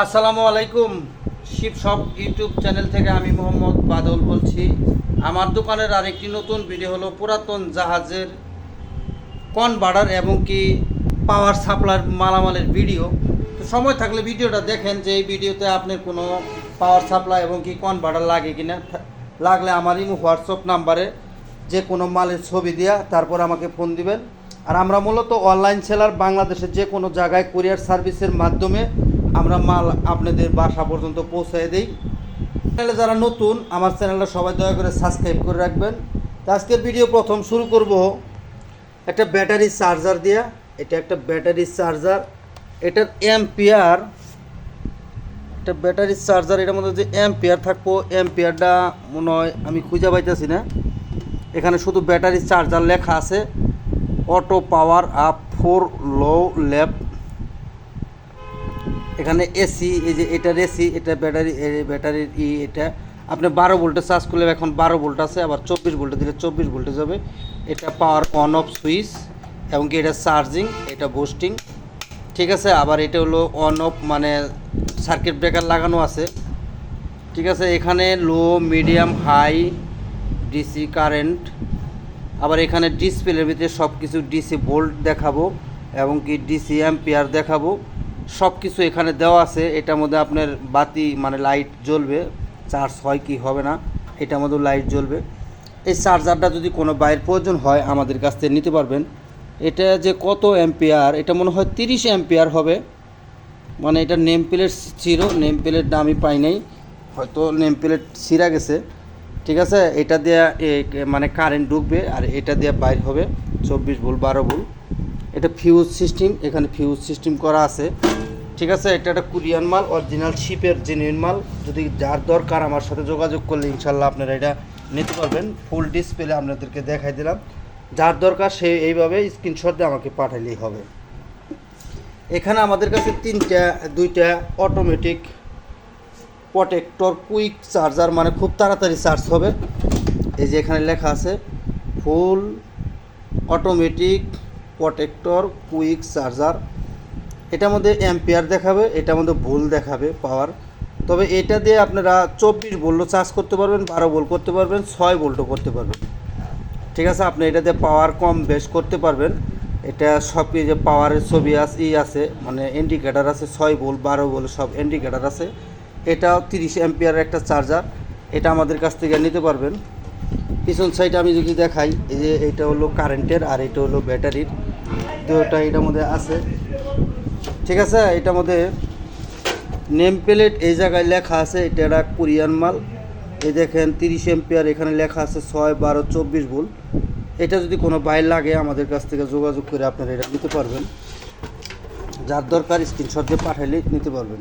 আসসালামু আলাইকুম। শিব সব ইউটিউব চ্যানেল থেকে আমি মোহাম্মদ বাদল বলছি। আমার দোকানের আরেকটি নতুন ভিডিও হলো পুরাতন জাহাজের কনভার্টার এবং কি পাওয়ার সাপ্লাই মালামালের ভিডিও। তো সময় থাকলে ভিডিওটা দেখেন যে এই ভিডিওতে আপনার কোনো পাওয়ার সাপ্লাই এবং কি কনভার্টার লাগে কিনা। লাগলে আমার হোয়াটসঅ্যাপ নাম্বারে যে কোনো মালের ছবি দেওয়া তারপর আমাকে ফোন দিবেন। আর আমরা মূলত অনলাইন সেলার বাংলাদেশের যে কোনো জায়গায় কুরিয়ার সার্ভিসের মাধ্যমে আমরা মাল আপনাদের বাসা পর্যন্ত পৌঁছে দিই। চ্যানেলে যারা নতুন, আমার চ্যানেলটা সবাই দয়া করে সাবস্ক্রাইব করে রাখবেন। আজকের ভিডিও প্রথম শুরু করব একটা ব্যাটারি চার্জার দিয়া। এটা একটা ব্যাটারি চার্জার এটার এম্পিয়ার একটা ব্যাটারি চার্জার এটার মধ্যে যে এম্পিয়ার থাকব এম্পিয়ারটা মনে হয় আমি খুঁজে পাইতেছি না। এখানে শুধু ব্যাটারি চার্জার লেখা আছে। Auto power up for low lab এখানে এসি এই যে এটার এসি এটা ব্যাটারি ব্যাটারির ই এটা। আপনি বারো ভোল্টে চার্জ করলে এখন বারো ভোল্ট আছে, আবার চব্বিশ ভোল্টে দিলে চব্বিশ ভোল্টে যাবে। এটা পাওয়ার অন অফ সুইচ এবং কি এটা চার্জিং এটা বুস্টিং ঠিক আছে, আবার এটা হলো অন অফ মানে সার্কিট ব্রেকার লাগানো আছে। ঠিক আছে, এখানে low medium high DC current আবার এখানে ডিসপ্লের ভিতরে সব কিছু ডিসি ভোল্ট দেখাবো, এবং কি ডিসি অ্যাম্পিয়ার দেখাবো। সব কিছু এখানে দেওয়া আছে। এটার মধ্যে আপনার বাতি মানে লাইট জ্বলবে। চার্জ হয় কি হবে না, এটার মধ্যেও লাইট জ্বলবে। এই চার্জারটা যদি কোনো বাইরের প্রয়োজন হয়, আমাদের কাছ থেকে নিতে পারবেন। এটা যে কত অ্যাম্পিয়ার এটা মনে হয় তিরিশ অ্যাম্পিয়ার হবে। মানে এটা নেম প্লেট ছিল নেম প্লেটটা আমি পাই নাই। হয়তো নেম প্লেট ছিঁড়া গেছে। ঠিক আছে? এটা এ- মানে কারেন্ট ঢুকবে আর এটা দিয়ে বাইর হবে। চব্বিশ ভোল্ট, বারো ভোল্ট। এটা ফিউজ সিস্টেম এখানে ফিউজ সিস্টেম করা আছে। ঠিক আছে? এটা একটা কুরিয়ান মাল অরিজিনাল শিপের জেনুইন মাল। যদি যার দরকার আমার সাথে যোগাযোগ করলে ইনশাল্লাহ আপনারা এটা নিতে পারবেন। ফুল ডিসপ্লে আপনাদেরকে দেখাই দিলাম। যার দরকার সে এইভাবে স্ক্রিনশট দিয়ে আমাকে পাঠালেই হবে। এখানে আমাদের কাছে তিনটা, দুইটা অটোমেটিক প্রোটেক্টর কুইক চার্জার মানে খুব তাড়াতাড়ি চার্জ হবে। এই যে এখানে লেখা আছে full automatic protector, quick charger, এটার মধ্যে অ্যাম্পিয়ার দেখাবে, এটার মধ্যে ভুল দেখাবে পাওয়ার। তবে এটা দিয়ে আপনারা চব্বিশ ভোল্টও চার্জ করতে পারবেন, বারো ভোল্ট করতে পারবেন, ছয় ভোল্টও করতে পারবেন। ঠিক আছে, আপনি এটা দিয়ে পাওয়ার কম বেশ করতে পারবেন। এটা সব যে পাওয়ারের ছবি আছে ই আছে মানে ইন্ডিকেটার আছে, ছয় ভোল্ট, বারো ভোল্ট সব ইন্ডিকেটার আছে। এটাও তিরিশ অ্যাম্পিয়ারের একটা চার্জার, এটা আমাদের কাছ থেকে নিতে পারবেন। পিছন সাইডে আমি যদি দেখাই, এই যে এটা হলো কারেন্টের আর এটা হলো ব্যাটারির দুটা এটার মধ্যে আছে। ঠিক আছে? এটার মধ্যে নেম প্লেট এই জায়গায় লেখা আছে, এটা একটা কোরিয়ান মাল। এই দেখেন, তিরিশ এম্পিয়ার এখানে লেখা আছে ছয় বারো চব্বিশ ভুল এটা যদি কোনো বাইর লাগে, আমাদের কাছ থেকে যোগাযোগ করে আপনারা এটা নিতে পারবেন। যার দরকার স্ক্রিনশট দিয়ে পাঠাইলে নিতে পারবেন।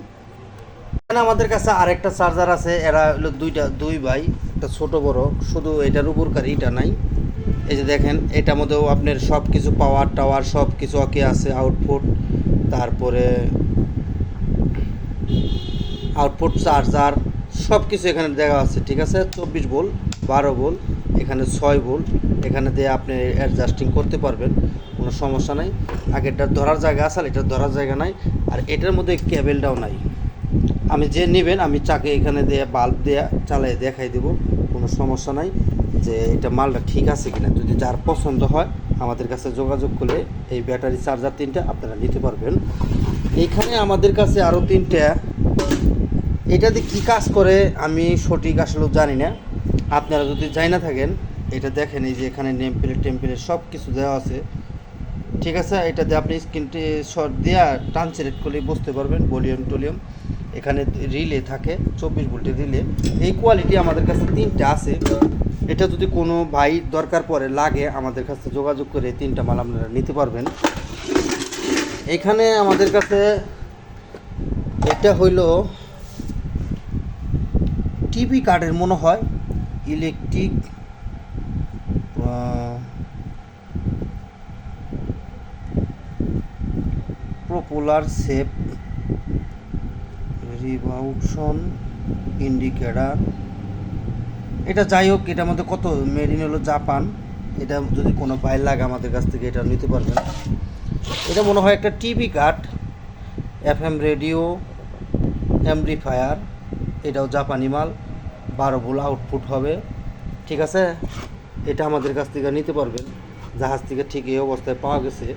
এখানে আমাদের কাছে আরেকটা চার্জার আছে, এরা হলো দুইটা, দুই ভাই। একটা ছোট বড়, শুধু এটার উপরকার এটা নাই। এই যে দেখেন, এটার মধ্যেও আপনার সব কিছু পাওয়ার টাওয়ার সব কিছু ওকে আছে আউটপুট তারপরে আউটপুট চার্জার সব কিছু এখানে দেওয়া আছে, ঠিক আছে? চব্বিশ বোল বারো বোল এখানে ছয় বোল এখানে দিয়ে আপনি অ্যাডজাস্টিং করতে পারবেন, কোনো সমস্যা নাই। আগেরটার ধরার জায়গা আছে, আর এটার ধরার জায়গা নাই, আর এটার মধ্যে কেবেলটাও নাই। আমি যে নেবেন, আমি চাকে এখানে দিয়ে বাল্ব দেয়া চালাই দেখাই দেব, কোনো সমস্যা নাই যে এটা মালটা ঠিক আছে কিনা। যদি যার পছন্দ হয়, আমাদের কাছে যোগাযোগ করলে এই ব্যাটারি চার্জার তিনটা আপনারা নিতে পারবেন। এইখানে আমাদের কাছে আরও তিনটা। এটাতে কি কাজ করে, আমি সঠিক আসলে জানি না। আপনারা যদি যাই না থাকেন, এটা দেখেন এই যে এখানে নেম প্লেট টেম প্লেট সব কিছু দেওয়া আছে। ঠিক আছে এটাতে আপনি স্ক্রিনটি শর্ট দেওয়া ট্রান্সলেট করলে বুঝতে পারবেন ভলিউম টলিউম এখানে রিলে থাকে, চব্বিশ ভোল্টের রিলে। এই কোয়ালিটি আমাদের কাছে তিনটা আছে। এটা যদি কোনো ভাই দরকার পড়ে, লাগে আমাদের কাছে যোগাযোগ করে তিনটা মাল আপনারা নিতে পারবেন। এখানে আমাদের কাছে এটা হইল টিভি কার্ডের মনে হয়, ইলেকট্রিক পপুলার সেপ রিভাউশন ইন্ডিকেটার। এটা যাই হোক, এটার মধ্যে কত? মেরিন হলো জাপান। এটা যদি কোনো বাইর লাগে আমাদের কাছ থেকে, এটা নিতে পারবেন। এটা মনে হয় একটা TV card F M radio, amplifier. এটাও জাপানি মাল, বারো ভোল আউটপুট হবে। ঠিক আছে? এটা আমাদের কাছ থেকে নিতে পারবেন। জাহাজ থেকে ঠিক এই অবস্থায় পাওয়া গেছে।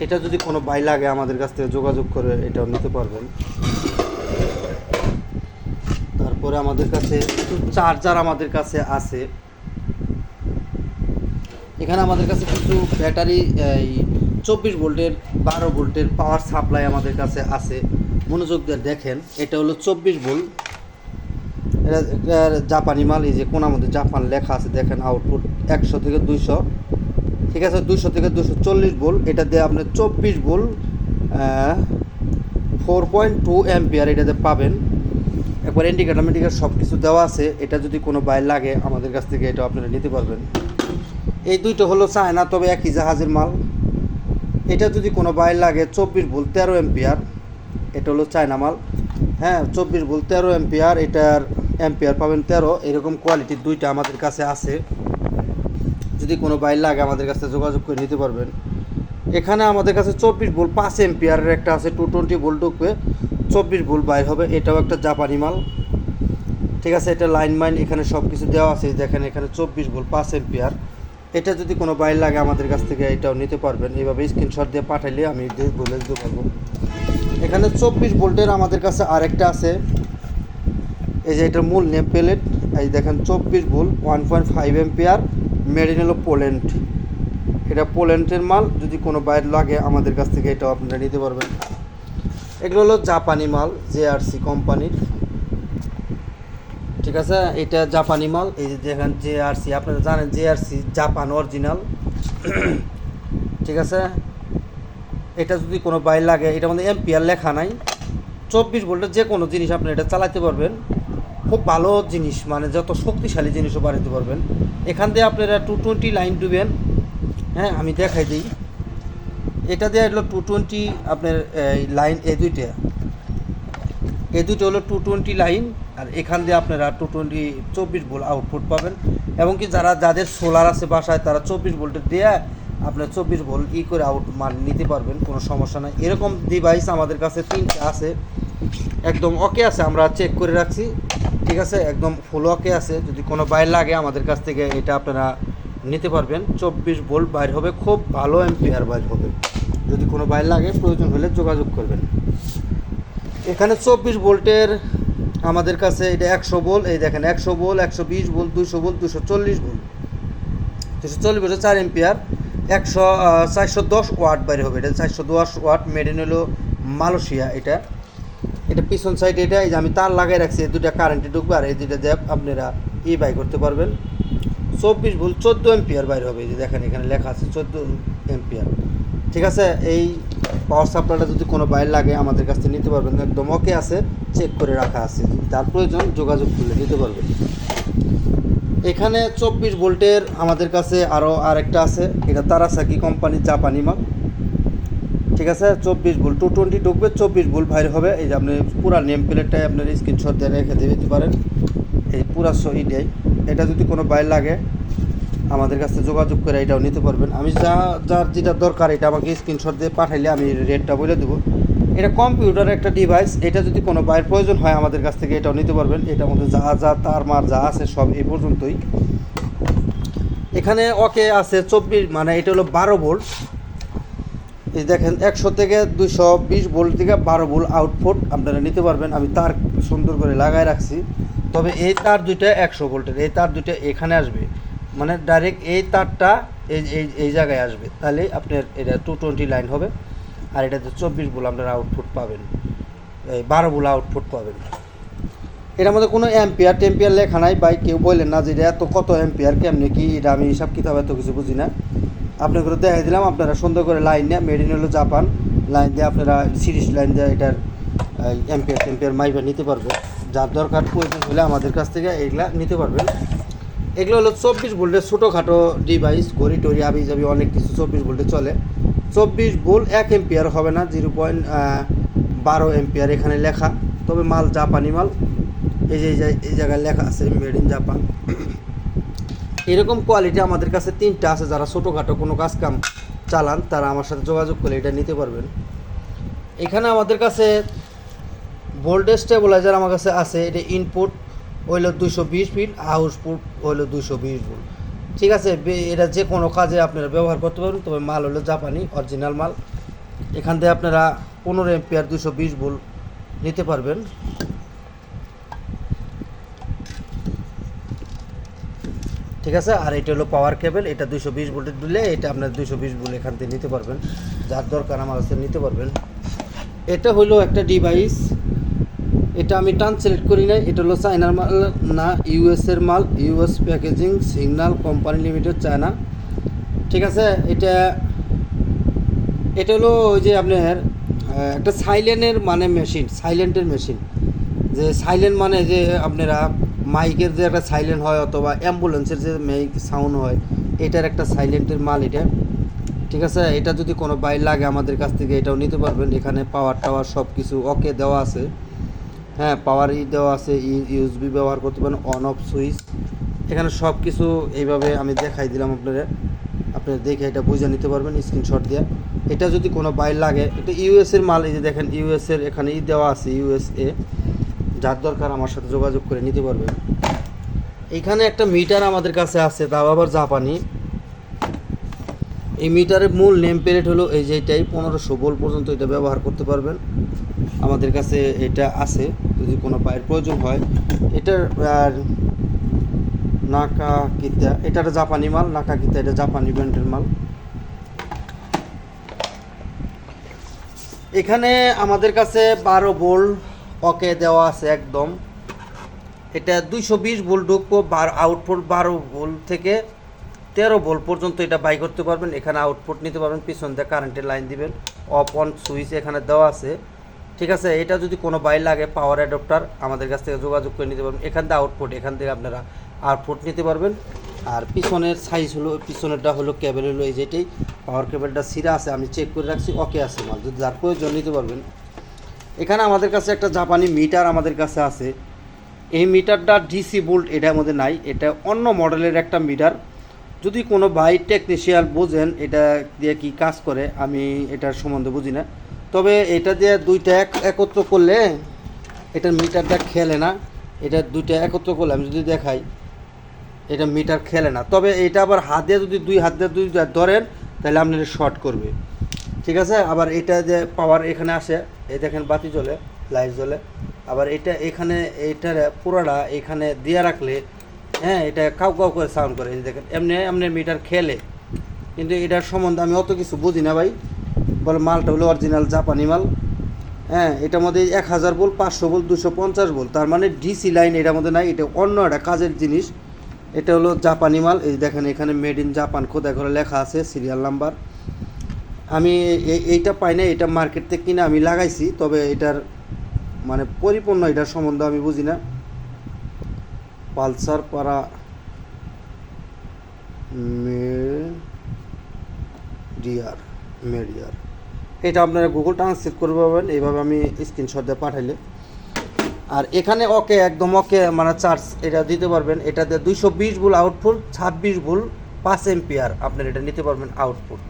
এটা যদি কোনো বাই লাগে আমাদের কাছ থেকে যোগাযোগ করে, এটাও নিতে পারবেন। তারপরে আমাদের কাছে কিছু চার্জার আমাদের কাছে আছে। এখানে আমাদের কাছে কিছু ব্যাটারি, এই চব্বিশ ভোল্টের, বারো ভোল্টের পাওয়ার সাপ্লাই আমাদের কাছে আছে। মনোযোগ দিয়ে দেখেন, এটা হলো চব্বিশ ভোল্ট। এটা জাপানি মাল, এই যে কোনার মধ্যে জাপান লেখা আছে, দেখেন আউটপুট একশো থেকে দুইশো। ঠিক আছে, দুইশো থেকে দুশো চল্লিশ ভোল্ট। এটা দিয়ে আপনি চব্বিশ volt four point two ampere এটাতে পাবেন। একবার ইন্ডিকেটার সব কিছু দেওয়া আছে। এটা যদি কোনো বাইর লাগে, আমাদের কাছ থেকে এটা আপনারা নিতে পারবেন। এই দুইটা হলো চায়না, তবে একই জাহাজের মাল। এটা যদি কোনো বাইর লাগে, চব্বিশ ভোল্ট তেরো এম্পিয়ার এটা হলো চায়না মাল। হ্যাঁ চব্বিশ ভোল্ট তেরো এম্পিয়ার এটার এম্পিয়ার পাবেন তেরো। এরকম কোয়ালিটির দুইটা আমাদের কাছে আছে। যদি কোনো বাইর লাগে, আমাদের কাছে যোগাযোগ করে নিতে পারবেন। এখানে আমাদের কাছে চব্বিশ ভোল্ট পাঁচ এম্পিয়ারের একটা আছে টু টোয়েন্টি ভোল্ট ঢুকবে। চব্বিশ ভোল্ট বাইর হবে, এটাও একটা জাপানি মাল। ঠিক আছে, এটা লাইন মাইন এখানে সব কিছু দেওয়া আছে, দেখেন এখানে চব্বিশ ভোল্ট পাঁচ এম্পিয়ার এটা যদি কোনো বাইর লাগে আমাদের কাছ থেকে, এটাও নিতে পারবেন। এইভাবে স্ক্রিনশট দিয়ে পাঠাইলে আমি বলে দিতে পারব এখানে চব্বিশ ভোল্টের আমাদের কাছে আরেকটা আছে। এই যে এটার মূল নেম প্লেট এই দেখেন চব্বিশ volt one point five ampere made in হলো পোল্যান্ড এটা পোল্যান্ডের মাল, যদি কোনো বাইর লাগে আমাদের কাছ থেকে, এটাও আপনারা নিতে পারবেন। এগুলো হলো জাপানি মাল জেআরসি কোম্পানির। ঠিক আছে? এটা জাপানি মাল, এই যে দেখেন জেআরসি আপনারা জানেন জেআরসি জাপান অরিজিনাল। ঠিক আছে? এটা যদি কোনো বাইর লাগে, এটা মধ্যে এম্পিয়ার লেখা নাই। চব্বিশ ভোল্টের যে কোনো জিনিস আপনি এটা চালাতে পারবেন। খুব ভালো জিনিস মানে যত শক্তিশালী জিনিসও বানাতে পারবেন। এখান দিয়ে আপনারা টু টোয়েন্টি লাইন ডুবেন। হ্যাঁ আমি দেখাই দিই। এটা দিয়ে হলো টু টোয়েন্টি আপনার, এই লাইন এ দুইটা। এ দুটো হলো টু টোয়েন্টি লাইন আর এখান দিয়ে আপনারা টু টোয়েন্টি চব্বিশ ভোল্ট আউটপুট পাবেন। এবং কি যারা, যাদের সোলার আছে বাসায়, তারা চব্বিশ ভোল্টের দিয়ে আপনার চব্বিশ ভোল্ট ই করে আউট মান নিতে পারবেন, কোনো সমস্যা নাই। এরকম ডিভাইস আমাদের কাছে তিনটে আছে। একদম ওকে আছে, আমরা চেক করে রাখছি। ঠিক আছে, একদম ফুল ওকে আছে। যদি কোনো বাইর লাগে আমাদের কাছ থেকে, এটা আপনারা নিতে পারবেন। চব্বিশ ভোল্ট বাইর হবে, খুব ভালো এম্পিয়ার বাইর হবে। যদি কোনো বাইর লাগে, প্রয়োজন হলে যোগাযোগ করবেন। এখানে চব্বিশ ভোল্টের আমাদের কাছে এটা একশো ভোল্ট, এই দেখেন একশো ভোল্ট, একশো বিশ ভোল্ট, দুশো ভোল্ট, দুশো চল্লিশ ভোল্ট। দুশো চল্লিশ ভোল্ট চার এম্পিয়ার, একশো চারশো দশ ওয়াট বাইরে হবে এটা, চারশো দশ ওয়াট মেড ইন হলো মালয়েশিয়া এটা। এটা পিছন সাইড এটা, এই যে আমি তার লাগাই রাখছি, এই দুটা কারেন্টে ঢুকবে আর এই দুটা দেব আপনারা ই বাই করতে পারবেন। চব্বিশ ভোল্ট চোদ্দ এম্পিয়ার বাইরে হবে, এই যে দেখেন এখানে লেখা আছে চোদ্দ এম্পিয়ার। ঠিক আছে? এই পাওয়ার সাপ্লাইটা যদি কোনো বাইরে লাগে, আমাদের কাছ থেকে নিতে পারবেন। একদম ওকে আছে চেক করে রাখা আছে। তার প্রয়োজন, যোগাযোগ করলে নিতে পারবেন। এখানে চব্বিশ ভোল্টের আমাদের কাছে আরও আরেকটা আছে। এটা তারাসাকি কোম্পানির জাপানি মাল। ঠিক আছে? চব্বিশ ভোল্ট টু টোয়েন্টি ঢুকবে, চব্বিশ ভোল্ট বাইরে হবে। এই যে আপনি পুরা নেম প্লেটটাই আপনার স্ক্রিনশট দিয়ে রেখে দিয়ে দিতে পারেন। এই পুরা সহিটাই এটা যদি কোনো বাইর লাগে আমাদের কাছে যোগাযোগ করে এটাও নিতে পারবেন। আমি যা, যার যেটা দরকার, এটা আমাকে স্ক্রিনশট দিয়ে পাঠাইলে আমি রেটটা বলে দেবো। এটা কম্পিউটার একটা ডিভাইস এটা যদি কোনো বাইর প্রয়োজন হয়, আমাদের কাছ থেকে এটাও নিতে পারবেন। এটার মধ্যে যা যা তার মার যা আছে, সব এই পর্যন্তই। এখানে ওকে আছে চব্বিশ মানে এটা হলো বারো ভোল্ট। এই দেখেন, একশো থেকে দুশো বিশ ভোল্ট থেকে বারো ভোল্ট আউটপুট আপনারা নিতে পারবেন। আমি তার সুন্দর করে লাগাই রাখছি। তবে এই তার দুইটা একশো ভোল্টের, এই তার দুইটা এখানে আসবে। মানে ডাইরেক্ট এই তারটা এই এই এই জায়গায় আসবে। তাহলে আপনার এটা টু টোয়েন্টি লাইন হবে আর এটাতে চব্বিশ ভোল্ট আপনারা আউটপুট পাবেন। এই বারো ভোল্ট আউটপুট পাবেন। এটার মধ্যে কোনো অ্যাম্পিয়ার টেম্পিয়ার লেখা নাই। বাই কেউ বললেন না যে এটা এত কত অ্যাম্পিয়ার কেমনি কি, এটা আমি হিসাব কিতাব এত কিছু বুঝি না। আপনাকে দেখাই দিলাম, আপনারা সুন্দর করে লাইন নিয়ে মেড ইন হলো জাপান। লাইন দিয়ে আপনারা সিরিজ লাইন দিয়ে এটার এম্পিয়ার টেম্পিয়ার মাইবা নিতে পারবে যার দরকার প্রয়োজন হলে আমাদের কাছ থেকে এইগুলা নিতে পারবেন। এগুলো হলো চব্বিশ ভোল্টের ছোটোখাটো ডিভাইস ঘড়ি টড়ি আবি যাবি অনেক কিছু চব্বিশ ভোল্টে চলে। চব্বিশ ভোল্ট এক এম্পিয়ার হবে না জিরো পয়েন্ট বারো এম্পিয়ার এখানে লেখা। তবে মাল জাপানি মাল, এই যে, এই জায়গায় লেখা আছে মেড ইন জাপান এরকম কোয়ালিটি আমাদের কাছে তিনটা আছে, যারা ছোটোখাটো কোনো কাজ কাম চালান, তারা আমার সাথে যোগাযোগ করলে এটা নিতে পারবেন। এখানে আমাদের কাছে ভোল্টেজ স্টেবিলাইজার আমার কাছে আছে, এটা ইনপুট হইল দুশো বিশ ফিট আউটপুট হইল দুশো বিশ ভোল্ট ঠিক আছে এটা যে কোনো কাজে আপনারা ব্যবহার করতে পারবেন, তবে মাল হলো জাপানি অরিজিনাল মাল। এখান থেকে আপনারা পনেরো এমপিআর দুশো বিশ ভোল্ট নিতে পারবেন। ঠিক আছে, আর এটা হলো পাওয়ার কেবল এটা দুশো বিশ ভোল্টের দিলে এটা আপনার দুশো বিশ ভোল্ট এখান থেকে নিতে পারবেন। যার দরকার আমার কাছে নিতে পারবেন। এটা হলো একটা ডিভাইস এটা আমি ট্রান্সলেট করি নাই, এটা হলো চায়নার মাল, না ইউএস এর মাল US packaging signal company limited China. ঠিক আছে? এটা এটা হলো ওই যে আপনার একটা সাইলেন্টের মানে মেশিন সাইলেন্টের মেশিন যে সাইলেন্ট মানে যে আপনারা মাইকের যে একটা সাইলেন্ট হয় অথবা অ্যাম্বুলেন্সের যে মাইক সাউন্ড হয়, এটার একটা সাইলেন্টের মাল এটা। ঠিক আছে? এটা যদি কোনো বাইর লাগে আমাদের কাছ থেকে, এটাও নিতে পারবেন। এখানে পাওয়ার টাওয়ার সব কিছু ওকে দেওয়া আছে। হ্যাঁ পাওয়ার ই দেওয়া আছে ইউএসবি ব্যবহার করতে পারেন অন অফ সুইচ এখানে সব কিছু এইভাবে আমি দেখাই দিলাম আপনারা। আপনারা দেখে এটা বুঝে নিতে পারবেন স্ক্রিনশট দিয়ে। এটা যদি কোনো বাইর লাগে, এটা ইউএস এর মাল, এই যে দেখেন ইউএস এর এখানে ই দেওয়া আছে ইউএসএ যার দরকার আমার সাথে যোগাযোগ করে নিতে পারবেন। এখানে একটা মিটার আমাদের কাছে আছে, তাও আবার জাপানি। এই মিটারের মূল নেম প্লেট হলো এই যে এটাই, পনেরোশো বোল পর্যন্ত এটা ব্যবহার করতে পারবেন। আমাদের কাছে এটা আছে, যদি কোনো পায়ের প্রয়োজন হয়। এটার, আর নাকা কিতা এটা জাপানি মাল, নাকা কিতা, এটা জাপানি ব্র্যান্ডের মাল। এখানে আমাদের কাছে বারো বোল ওকে দেওয়া আছে একদম। এটা দুইশো বিশ বোল ঢুকবো, বারো আউটপুট বারো বোল থেকে তেরো বোল পর্যন্ত এটা বাই করতে পারবেন। এখানে আউটপুট নিতে পারবেন, পিছন দিয়ে কারেন্টের লাইন দিবেন। অফ অন সুইচ এখানে দেওয়া আছে। ঠিক আছে, এটা যদি কোনো বাই লাগে পাওয়ার অ্যাডপ্টার আমাদের কাছ থেকে যোগাযোগ করে নিতে পারবেন। এখান থেকে আউটপুট এখান থেকে আপনারা আউটপুট নিতে পারবেন। আর পিছনের সাইজ হলো, পিছনেরটা হলো কেবল হলো এই যেটাই। পাওয়ার কেবলটা সিরা আছে, আমি চেক করে রাখছি ওকে আছে মাল। যদি যার প্রয়োজন নিতে পারবেন। এখানে আমাদের কাছে একটা জাপানি মিটার আমাদের কাছে আছে। এই মিটারটা ডিসি বোল্ট এটার মধ্যে নাই। এটা অন্য মডেলের একটা মিটার যদি কোনো ভাই টেকনিশিয়াল বোঝেন, এটা দিয়ে কি কাজ করে, আমি এটার সম্বন্ধে বুঝি না। তবে এটা দিয়ে দুইটা এক একত্র করলে এটার মিটারটা খেলে না। এটা দুইটা একত্র করলে আমি যদি দেখাই, এটা মিটার খেলে না। তবে এটা আবার হাত দিয়ে যদি দুই হাত দিয়ে দুই ধরেন, তাহলে আপনার শর্ট করবে। ঠিক আছে? আবার এটা যে পাওয়ার এখানে আসে, এই দেখেন বাতি জ্বলে লাইট জ্বলে। আবার এটা এখানে এইটার পুরোটা এখানে দিয়ে রাখলে হ্যাঁ এটা কাউ কাউ করে সাউন্ড করে। দেখেন, এমনি এমনি মিটার খেলে। কিন্তু এটার সম্বন্ধে আমি অত কিছু বুঝি না ভাই। বলে মালটা হলো অরিজিনাল জাপানি মাল। হ্যাঁ এটার মধ্যে এক হাজার বল, পাঁচশো বল, দুশো পঞ্চাশ বল। তার মানে ডিসি লাইন এটার মধ্যে নাই, এটা অন্য একটা কাজের জিনিস। এটা হলো জাপানি মাল। এই দেখেন, এখানে মেড ইন জাপান খোদাই করে লেখা আছে সিরিয়াল নাম্বার আমি এইটা পাই না এটা মার্কেট থেকে কিনে আমি লাগাইছি, তবে এটার মানে পরিপূর্ণ এটার সম্বন্ধে আমি বুঝি না। পালসার পারা মেডিয়ার মেডিয়ার এটা আপনারা গুগল ট্রান্সলেট করে পাবেন, এইভাবে আমি স্ক্রিনশট দিয়ে পাঠাইলে। আর এখানে ওকে, একদম ওকে মানে চার্জ এটা দিতে পারবেন। এটাতে দুইশো বিশ ভুল আউটপুট ছাব্বিশ ভুল পাঁচ এমপিআর আপনার এটা নিতে পারবেন আউটপুট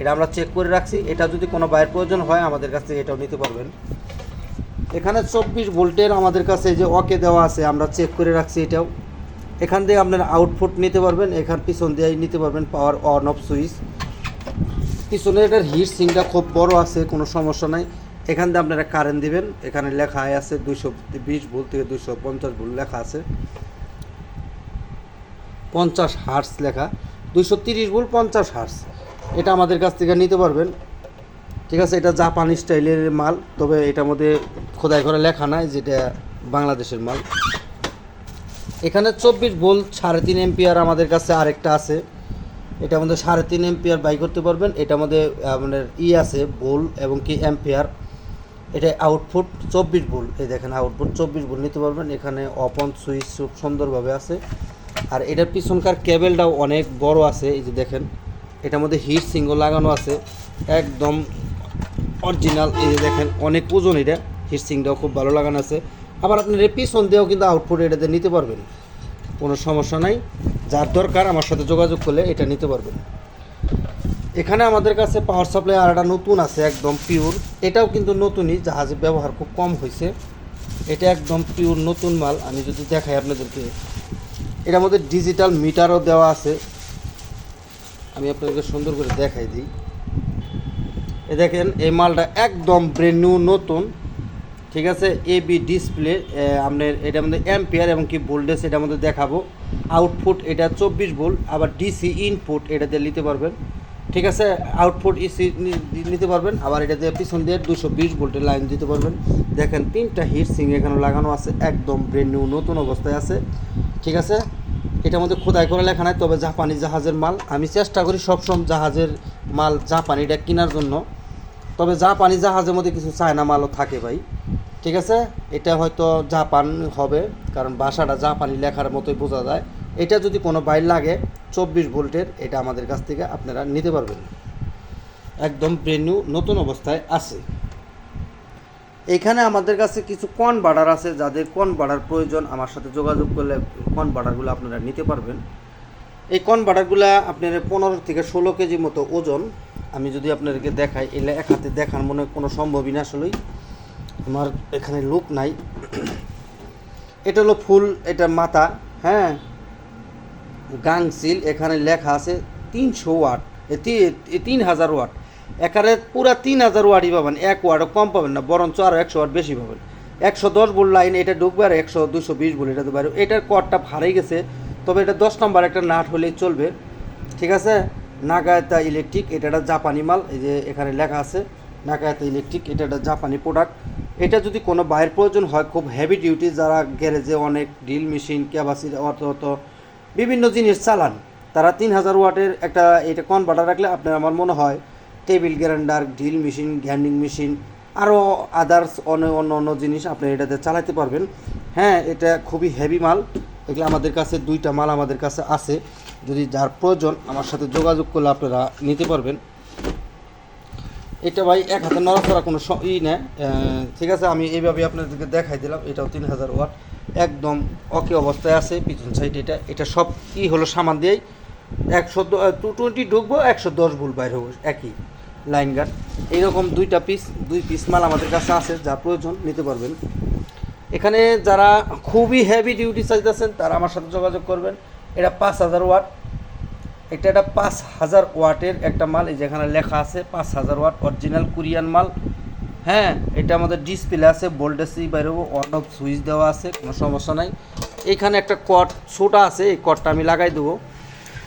এটা আমরা চেক করে রাখছি। এটা যদি কোনো বাইরের প্রয়োজন হয়, আমাদের কাছ থেকে এটাও নিতে পারবেন। এখানে চব্বিশ ভোল্টের আমাদের কাছে যে ওকে দেওয়া আছে, আমরা চেক করে রাখছি এটাও। এখান থেকে আপনারা আউটপুট নিতে পারবেন, এখান পিছন দিয়ে নিতে পারবেন পাওয়ার অন অফ সুইচ পিছনে এটার হিট সিংটা খুব বড় আছে, কোনো সমস্যা নাই। এখান দিয়ে আপনারা কারেন্ট দিবেন। এখানে লেখা আছে দুইশো বিশ ভোল্ট থেকে দুইশো পঞ্চাশ ভোল্ট লেখা আছে। পঞ্চাশ হার্স লেখা। দুইশো তিরিশ ভোল্ট, পঞ্চাশ হার্স এটা আমাদের কাছ থেকে নিতে পারবেন। ঠিক আছে, এটা জাপানি স্টাইলের মাল, তবে এটার মধ্যে খোদাই করে লেখা নাই যেটা বাংলাদেশের মাল। এখানে চব্বিশ ভোল্ট সাড়ে তিন এমপিআর আমাদের কাছে আরেকটা আছে। এটা আমাদের সাড়ে তিন এমপিআর বাই করতে পারবেন। এটা আমাদের আমাদের ই আছে বোল এবং কি এমপিআর এটা আউটপুট চব্বিশ বোল এই দেখেন আউটপুট চব্বিশ বোল নিতে পারবেন। এখানে অপন সুইচ খুব সুন্দরভাবে আছে। আর এটার পিছনকার কেবেলটাও অনেক বড় আছে। এই যে দেখেন, এটার মধ্যে হিট সিঙ্গল লাগানো আছে। একদম অরিজিনাল এই যে দেখেন, অনেক ওজন এটা। হিট সিংটাও খুব ভালো লাগানো আছে। আবার আপনার পিছন দিয়েও কিন্তু আউটপুট এটাতে নিতে পারবেন। কোনো সমস্যা নাই। যার দরকার আমার সাথে যোগাযোগ করলে এটা নিতে পারবেন। এখানে আমাদের কাছে পাওয়ার সাপ্লাই আর একটা নতুন আছে, একদম পিওর এটাও কিন্তু নতুনই জাহাজে ব্যবহার খুব কম হয়েছে এটা একদম পিওর নতুন মাল। আমি যদি দেখাই আপনাদেরকে। এটার মধ্যে ডিজিটাল মিটারও দেওয়া আছে। আমি আপনাদেরকে সুন্দর করে দেখাই দিই। এ দেখেন, এই মালটা একদম ব্রেন নিউ নতুন। ঠিক আছে? এ বি ডিসপ্লে আপনার এটার মধ্যে অ্যাম্পিয়ার এবং কি ভোল্টেজ এটার মধ্যে দেখাবো। আউটপুট এটা চব্বিশ ভোল্ট আবার ডিসি ইনপুট এটা দিয়ে নিতে পারবেন। ঠিক আছে? আউটপুট ইসি নিতে পারবেন, আবার এটা দিয়ে পিছন দিয়ে দুশো বিশ ভোল্টের লাইন দিতে পারবেন। দেখেন, তিনটা হিট সিং এখানে লাগানো আছে, একদম ব্রেন নিউ নতুন অবস্থায় আছে। ঠিক আছে? এটার মধ্যে খোদাই করে লেখা নাই, তবে জাপানি জাহাজের মাল। আমি চেষ্টা করি সবসময় জাহাজের মাল জাপানিটা কেনার জন্য। তবে জাপানি জাহাজের মধ্যে কিছু চায়না মালও থাকে ভাই। ঠিক আছে? এটা হয়তো জাপান হবে, কারণ ভাষাটা জাপানি লেখার মতোই বোঝা যায়। এটা যদি কোনো বাইর লাগে, চব্বিশ ভোল্টের, এটা আমাদের কাছ থেকে আপনারা নিতে পারবেন। একদম ব্রেনিউ নতুন অবস্থায় আছে। এখানে আমাদের কাছে কিছু কন বাড়ার আছে, যাদের কন বাড়ার প্রয়োজন, আমার সাথে যোগাযোগ করলে কন বাড়ারগুলো আপনারা নিতে পারবেন। এই কন বাটারগুলো আপনার পনেরো থেকে ষোলো কেজি মতো ওজন। আমি যদি আপনাদেরকে দেখাই, এলে এক হাতে দেখার মনে কোনো সম্ভবই না আসলেই। আমার এখানে লোক নাই। এটা হলো ফুল, এটা মাথা হ্যাঁ? গাংসিল এখানে লেখা আছে তিনশো ওয়াট। তিন হাজার ওয়াট। এখানে পুরা তিন হাজার ওয়াটই পাবেন, এক ওয়াটও কম পাবেন না, বরঞ্চ আরও একশো ওয়াট বেশি পাবেন। একশো দশ বোল লাইন, এটা ঢুকবে আর একশো দুশো বিশ বোল এটা আর এটার কটটা হারিয়ে গেছে, তবে এটা দশ নম্বর একটা নাট হলেই চলবে। ঠিক আছে? নাগায়তা ইলেকট্রিক, এটা একটা জাপানি মাল, এই যে এখানে লেখা আছে, নাগায়তা ইলেকট্রিক, এটা একটা জাপানি প্রোডাক্ট এটা যদি কোনো বাইরের প্রয়োজন হয়, খুব হেভি ডিউটি যারা গ্যারেজে অনেক ড্রিল মেশিন ক্যাবাসিটি অত বিভিন্ন জিনিস চালান, তারা তিন হাজার ওয়াটের একটা এটা কনভার্টার রাখলে আপনার আমার মনে হয় table grinder drill machine grinding machine আরও আদার্স অন্য অন্য অন্য জিনিস আপনি এটাতে চালাতে পারবেন। হ্যাঁ এটা খুবই হেভি মাল। এগুলো আমাদের কাছে দুইটা মাল আমাদের কাছে আছে। যদি যার প্রয়োজন আমার সাথে যোগাযোগ করলে আপনারা নিতে পারবেন। এটা ভাই এক হাতে নড়াচড়া কোনো ই নেই ঠিক আছে, আমি এইভাবে আপনাদেরকে দেখাই দিলাম, এটাও তিন হাজার ওয়াট। একদম অকে অবস্থায় আছে, পিছন সাইড এটা। এটা সব কি হলো সামান দিয়েই একশো টু টোয়েন্টি ঢুকবো, একশো দশ ভুল বাইর হব, একই লাইন গার্ড। এইরকম দুইটা পিস দুই পিস মাল আমাদের কাছে আছে, যা প্রয়োজন, নিতে পারবেন। এখানে যারা খুবই হেভি ডিউটি চাইতেছেন, তারা আমার সাথে যোগাযোগ করবেন। এটা পাঁচ হাজার ওয়াট। এটা একটা পাঁচ হাজার ওয়াটের একটা মাল, এই যেখানে লেখা আছে পাঁচ হাজার ওয়াট অরিজিনাল কোরিয়ান মাল। হ্যাঁ এটা আমাদের ডিসপ্লে আছে ভোল্টেজই বাইরেও অন অফ সুইচ দেওয়া আছে, কোনো সমস্যা নাই। এখানে একটা কট ছোটা আছে, এই কটটা আমি লাগাই দেবো।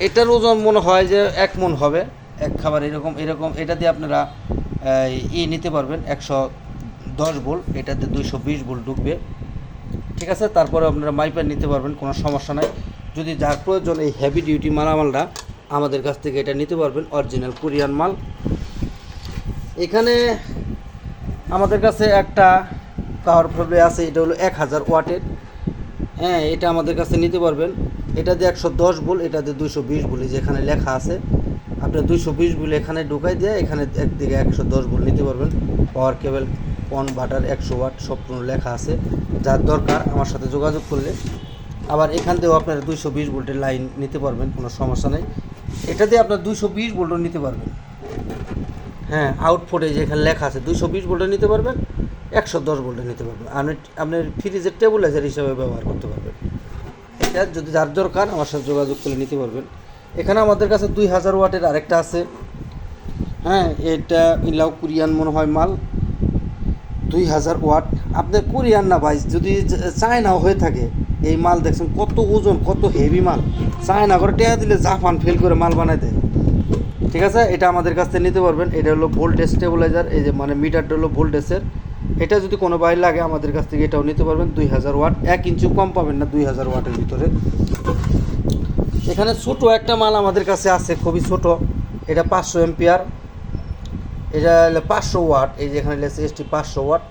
এটার ওজন মনে হয় যে এক মন হবে। এক খাবার এরকম এরকম, এটা দিয়ে আপনারা ই নিতে পারবেন, একশো দশ ভোল্ট এটাতে দুইশো বিশ ভোল্ট ঢুকবে। ঠিক আছে, তারপরে আপনারা মাইপার নিতে পারবেন, কোনো সমস্যা নাই। যদি যার প্রয়োজন এই হেভি ডিউটি মালামালটা আমাদের কাছ থেকে এটা নিতে পারবেন অরিজিনাল কোরিয়ান মাল। এখানে আমাদের কাছে একটা পাওয়ার ফ্লে আছে, এটা হলো এক হাজার ওয়াটের। হ্যাঁ এটা আমাদের কাছে নিতে পারবেন। এটা দিয়ে একশো দশ বুল এটা দিয়ে দুশো বিশ বুল যেখানে লেখা আছে। আপনি দুশো বিশ বুল এখানে ঢুকাই দিয়ে এখানে একদিকে একশো দশ বুল নিতে পারবেন। পাওয়ার কেবল পন বাটার একশো ওয়াট সম্পূর্ণ লেখা আছে। যার দরকার, আমার সাথে যোগাযোগ করলে। আবার এখান থেকেও আপনারা দুইশো বিশ ভোল্টের লাইন নিতে পারবেন, কোনো সমস্যা নেই। এটা দিয়ে আপনার দুইশো বিশ ভোল্টও নিতে পারবেন। হ্যাঁ আউটপুটে যেখানে লেখা আছে, দুইশো বিশ ভোল্টে নিতে পারবেন, একশো দশ ভোল্টে নিতে পারবেন। আপনি আপনার ফ্রিজের টেবুলাইজার হিসাবে ব্যবহার করতে পারবেন। এটা যদি যার দরকার, আমার সাথে যোগাযোগ করে নিতে পারবেন। এখানে আমাদের কাছে দুই হাজার ওয়াটের আরেকটা আছে। হ্যাঁ এটা ইলাও কোরিয়ান মনে হয় মাল। দুই হাজার ওয়াট। আপনার কোরিয়ান না ভাই, যদি চায়নাও হয়ে থাকে, এই মাল দেখছেন, কত ওজন, কত হেভি মাল। চায়না করে টেয়া দিলে জাপান ফেল করে মাল বানায় দেয়। ঠিক আছে? এটা আমাদের কাছ থেকে নিতে পারবেন। এটা হলো ভোল্টেজ স্টেবিলাইজার এই যে মানে মিটারটা হলো ভোল্টেজের এটা যদি কোনো বাইর লাগে আমাদের কাছ থেকে, এটাও নিতে পারবেন। দুই হাজার ওয়াট, এক ইঞ্চি কম পাবেন না দুই হাজার ওয়াটের ভিতরে। এখানে ছোট একটা মাল আমাদের কাছে আছে, খুবই ছোট। এটা পাঁচশো এম্পিয়ার এটা পাঁচশো ওয়াট। এই যে এখানে লেখছে এসটি পাঁচশো ওয়াট।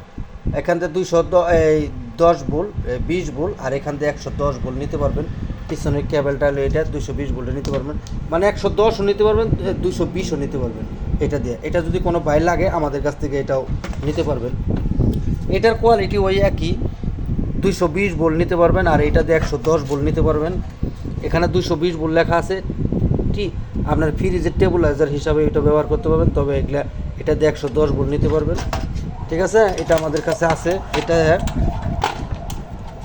এখান থেকে দুইশো দশ এই দশ বোল বিশ বোল আর এখান থেকে একশো দশ বোল নিতে পারবেন। পিছনের কেবলটা হলো এটা দুশো বিশ বোল্টে নিতে পারবেন। মানে একশো দশও নিতে পারবেন দুশো বিশও নিতে পারবেন এটা দিয়ে। এটা যদি কোনো বাইর লাগে, আমাদের কাছ থেকে এটাও নিতে পারবেন। এটার কোয়ালিটি ওই একই, দুইশো বিশ বোল নিতে পারবেন আর এটা দিয়ে একশো দশ বোল নিতে পারবেন। এখানে দুশো বিশ বোল লেখা আছে। কি আপনার ফ্রিজের টেবুলাইজার হিসাবে এটা ব্যবহার করতে পারবেন, তবে এগুলা, এটা দিয়ে একশো দশ বোল নিতে পারবেন। ঠিক আছে? এটা আমাদের কাছে আছে। এটা,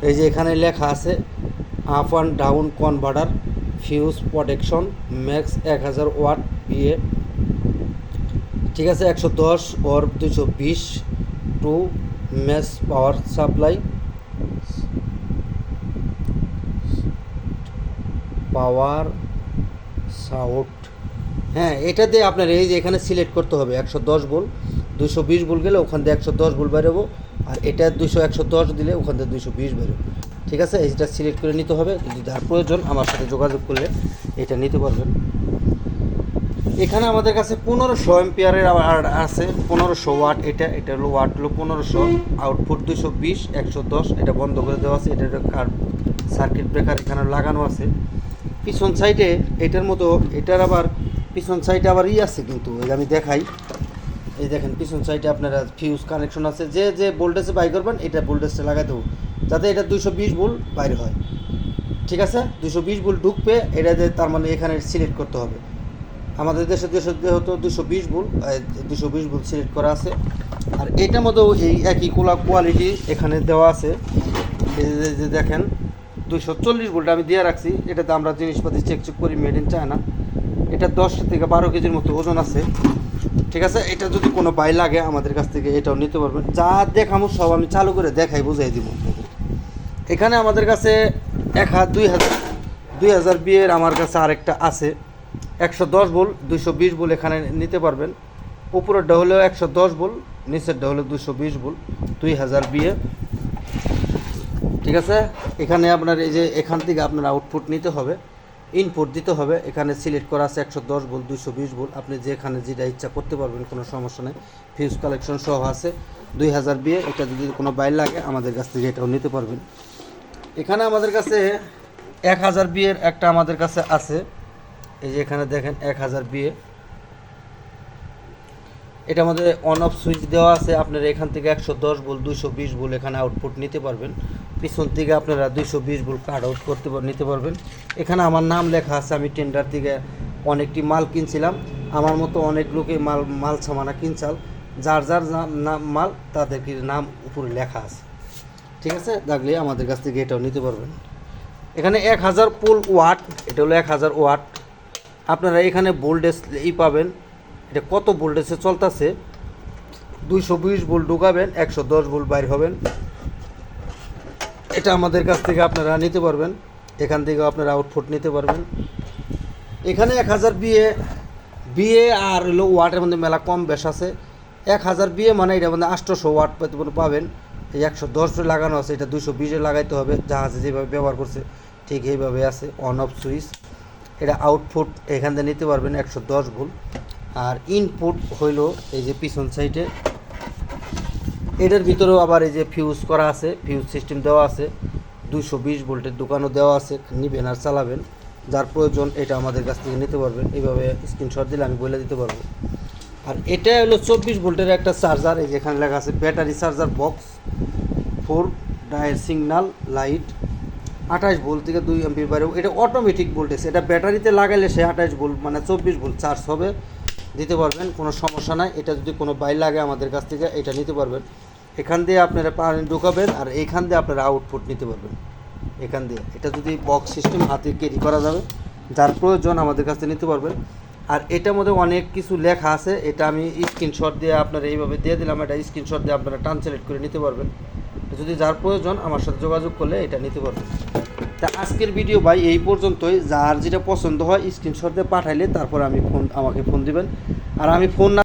এই যে এখানে লেখা আছে up and down converter, fuse protection, max এক হাজার ওয়াট ইয়ে ঠিক আছে, একশো দশ ওর দুশো বিশ to max power supply. Power সাউট হ্যাঁ এটা দিয়ে আপনার এই যে এখানে সিলেক্ট করতে হবে, একশো দশ বোল দুশো বিশ বোল গেলে ওখান থেকে একশো দশ বোল বেরোবো, আর এটা দুশো একশো দশ দিলে ওখান থেকে দুশো বিশ বেরোবো। ঠিক আছে? এইটা সিলেক্ট করে নিতে হবে, যদি যার প্রয়োজন আমার সাথে যোগাযোগ করলে এটা নিতে পারবেন। এখানে আমাদের কাছে পনেরোশো এম্পিয়ারের আবার আছে, পনেরোশো ওয়াট এটা এটা হলো ওয়াট হলো পনেরোশো আউটপুট দুশো বিশ, একশো দশ, এটা বন্ধ করে দেওয়া আছে এটা কার সার্কিট ব্রেকার এখানে লাগানো আছে। পিছন সাইডে এটার মতো, এটার আবার পিছন সাইডে আবার ই আছে কিন্তু আমি দেখাই। এই দেখেন, পিছন সাইডে আপনারা ফিউজ কানেকশন আছে, যে যে ভোল্টেজে বাই করবেন, এটা ভোল্টেজটা লাগাই দেবো। যাতে এটা দুশো বিশ ভোল্ট বাইরে হয়। ঠিক আছে? দুশো বিশ ভোল্ট ঢুকবে, এটা তার মানে এখানে সিলেক্ট করতে হবে। আমাদের দেশে দেশে যেহেতু দুশো বিশ ভুল দুশো বিশ ভুল সিলেক্ট করা আছে। আর এটার মধ্যেও এই একই কোলা কোয়ালিটি এখানে দেওয়া আছে। যে- দেখেন দুশো চল্লিশ ভোল্ট আমি দিয়ে রাখছি। এটাতে আমরা জিনিসপাতি চেক চেক করি মেড ইন চায়না এটা দশ থেকে বারো কেজির মতো ওজন আছে। ঠিক আছে? এটা যদি কোনো বাই লাগে আমাদের কাছ থেকে, এটাও নিতে পারবেন। যা দেখামো সব আমি চালু করে দেখাই, বুঝাই দিব। এখানে আমাদের কাছে এক হাজার দুই হাজার দুই হাজার বিয়ের আমার কাছে আরেকটা আছে। একশো দশ বোল, দুইশো বিশ বোল এখানে নিতে পারবেন। উপরেরটা হলো একশো দশ বোল নিচেরটা হলো দুশো বিশ বোল, দুই হাজার বিয়ে। ঠিক আছে? এখানে আপনার এই যে এখান থেকে আপনার আউটপুট নিতে হবে ইনপুট দিতে হবে। এখানে সিলেক্ট করা আছে একশো দশ বোল দুশো বিশ বোল। আপনি যেখানে যেটা ইচ্ছা করতে পারবেন, কোনো সমস্যা নেই। ফিউজ কালেকশন সহ আছে। দুই হাজার বিয়ে, এটা যদি কোনো বাইর লাগে, আমাদের কাছ থেকে এটাও নিতে পারবেন। এখানে আমাদের কাছে এক হাজার বিয়ের একটা আমাদের কাছে আছে। এই যে এখানে দেখেন এক হাজার বিয়ে। এটা আমাদের অন অফ সুইচ দেওয়া আছে। আপনারা এখান থেকে একশো দশ বল, দুইশো বিশ বল এখানে আউটপুট নিতে পারবেন। পিছন থেকে আপনারা দুইশো বিশ বল কার্ড আউট করতে নিতে পারবেন। এখানে আমার নাম লেখা আছে। আমি টেন্ডার থেকে অনেকটি মাল কিনছিলাম। আমার মতো অনেক লোকে মাল মাল সামানা কিনছাল যার যার নাম নাম মাল, তাদেরকে নাম উপরে লেখা আছে। ঠিক আছে? দেখলে আমাদের কাছ থেকে এটাও নিতে পারবেন। এখানে এক হাজার পোল ওয়াট, এটা হলো এক হাজার ওয়াট। আপনারা এখানে ভোল্টেজ ই পাবেন। এটা কত ভোল্টেজে চলতেছে? দুইশো বিশ ভোল্ট ঢুকাবেন, একশো দশ ভোল্ট বাইর হবেন। এটা আমাদের কাছ থেকে আপনারা নিতে পারবেন। এখান থেকে আপনারা আউটপুট নিতে পারবেন। এখানে এক হাজার বিয়ে বিয়ে আর হলো ওয়াটের মধ্যে মেলা কম বেশ আছে। এক হাজার বিয়ে মানে এটা মধ্যে আটশোশো ওয়াট পাবেন। এই একশো দশ লাগানো আছে, এটা দুশো বিশে লাগাইতে হবে, জাহাজে যেভাবে ব্যবহার করছে, ঠিক এইভাবে আছে অন অফ সুইচ এটা আউটপুট এখান থেকে নিতে পারবেন একশো দশ ভুল আর ইনপুট হইল এই যে পিছন সাইডে এটার ভিতরেও আবার এই যে ফিউজ করা আছে ফিউজ সিস্টেম দেওয়া আছে দুশো বিশ ভোল্টের দোকানও দেওয়া আছে, নিবেন আর চালাবেন। যার প্রয়োজন এটা আমাদের কাছ থেকে নিতে পারবেন। এইভাবে স্ক্রিনশট দিলে আমি বলে দিতে পারব। আর এটা হলো চব্বিশ ভোল্টের একটা চার্জার এই যেখানে লেখা আছে ব্যাটারি চার্জার বক্স ফোর ডায়ের সিগনাল লাইট আঠাশ ভোল্ট থেকে দুই এমপি বাইরে এটা অটোমেটিক ভোল্টেজ এটা ব্যাটারিতে লাগাইলে সে আঠাশ ভোল্ট মানে চব্বিশ ভোল্ট চার্জ হবে, দিতে পারবেন, কোনো সমস্যা নাই। এটা যদি কোনো বাইর লাগে আমাদের কাছ থেকে, এটা নিতে পারবেন। এখান দিয়ে আপনারা পানি ঢুকাবেন আর এইখান দিয়ে আপনারা আউটপুট নিতে পারবেন। এখান দিয়ে। এটা যদি বক্স সিস্টেম হাতে ক্যারি করা যাবে, যার প্রয়োজন আমাদের কাছ নিতে পারবেন। আর এটার মধ্যে অনেক কিছু লেখা আছে। এটা আমি স্ক্রিনশট দিয়ে আপনারা এইভাবে দিয়ে দিলাম। এটা স্ক্রিনশট দিয়ে আপনারা ট্রান্সলেট করে নিতে পারবেন। যদি যার প্রয়োজন আমার সাথে যোগাযোগ করলে এটা নিতে পারবেন। তা আজকের ভিডিও ভাই এই পর্যন্তই। যার যেটা পছন্দ হয় স্ক্রিনশট দিয়ে পাঠাইলে তারপর আমি ফোন আমাকে ফোন দিবেন। আর আমি ফোন না